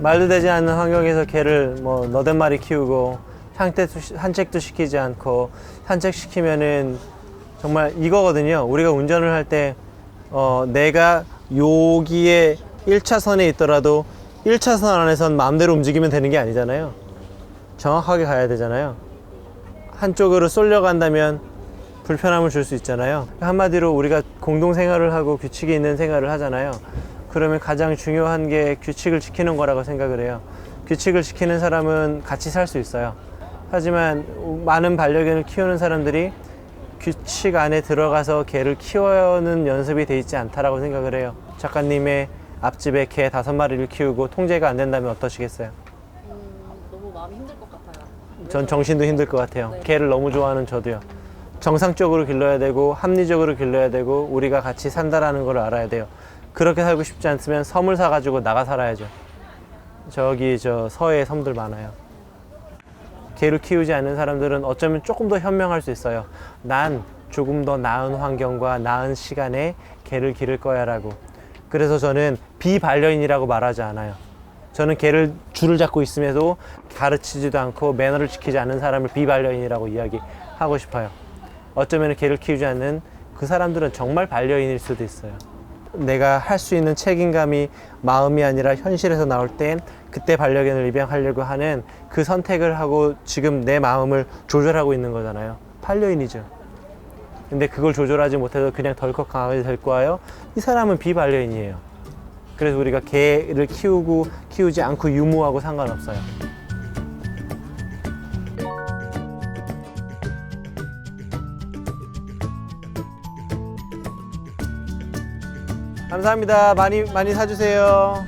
말도 되지 않는 환경에서 개를 뭐 너댓 마리 키우고 산책도, 시키지 않고 산책시키면은 정말 이거거든요. 우리가 운전을 할 때 어, 내가 여기에 1차선에 있더라도 1차선 안에선 마음대로 움직이면 되는 게 아니잖아요. 정확하게 가야 되잖아요. 한쪽으로 쏠려 간다면 불편함을 줄 수 있잖아요. 한마디로 우리가 공동 생활을 하고 규칙이 있는 생활을 하잖아요. 그러면 가장 중요한 게 규칙을 지키는 거라고 생각을 해요. 규칙을 지키는 사람은 같이 살 수 있어요. 하지만 많은 반려견을 키우는 사람들이 규칙 안에 들어가서 개를 키워는 연습이 돼 있지 않다라고 생각을 해요. 작가님의 앞집에 개 다섯 마리를 키우고 통제가 안 된다면 어떠시겠어요? 음, 너무 마음이 힘들 것 같아요. 전 정신도 힘들 것 같아요. 개를 너무 좋아하는 저도요. 정상적으로 길러야 되고 합리적으로 길러야 되고 우리가 같이 산다라는 걸 알아야 돼요. 그렇게 살고 싶지 않으면 섬을 사가지고 나가 살아야죠. 저기 저 서해에 섬들 많아요. 개를 키우지 않는 사람들은 어쩌면 조금 더 현명할 수 있어요. 난 조금 더 나은 환경과 나은 시간에 개를 기를 거야라고. 그래서 저는 비반려인이라고 말하지 않아요. 저는 개를 줄을 잡고 있음에도 가르치지도 않고 매너를 지키지 않는 사람을 비반려인이라고 이야기하고 싶어요. 어쩌면 개를 키우지 않는 그 사람들은 정말 반려인일 수도 있어요. 내가 할 수 있는 책임감이 마음이 아니라 현실에서 나올 땐 그때 반려견을 입양하려고 하는 그 선택을 하고 지금 내 마음을 조절하고 있는 거잖아요. 반려인이죠. 근데 그걸 조절하지 못해서 그냥 덜컥 강하게 될 거예요. 이 사람은 비반려인이에요. 그래서 우리가 개를 키우고 키우지 않고 유무하고 상관없어요. 감사합니다. 많이 많이 사주세요.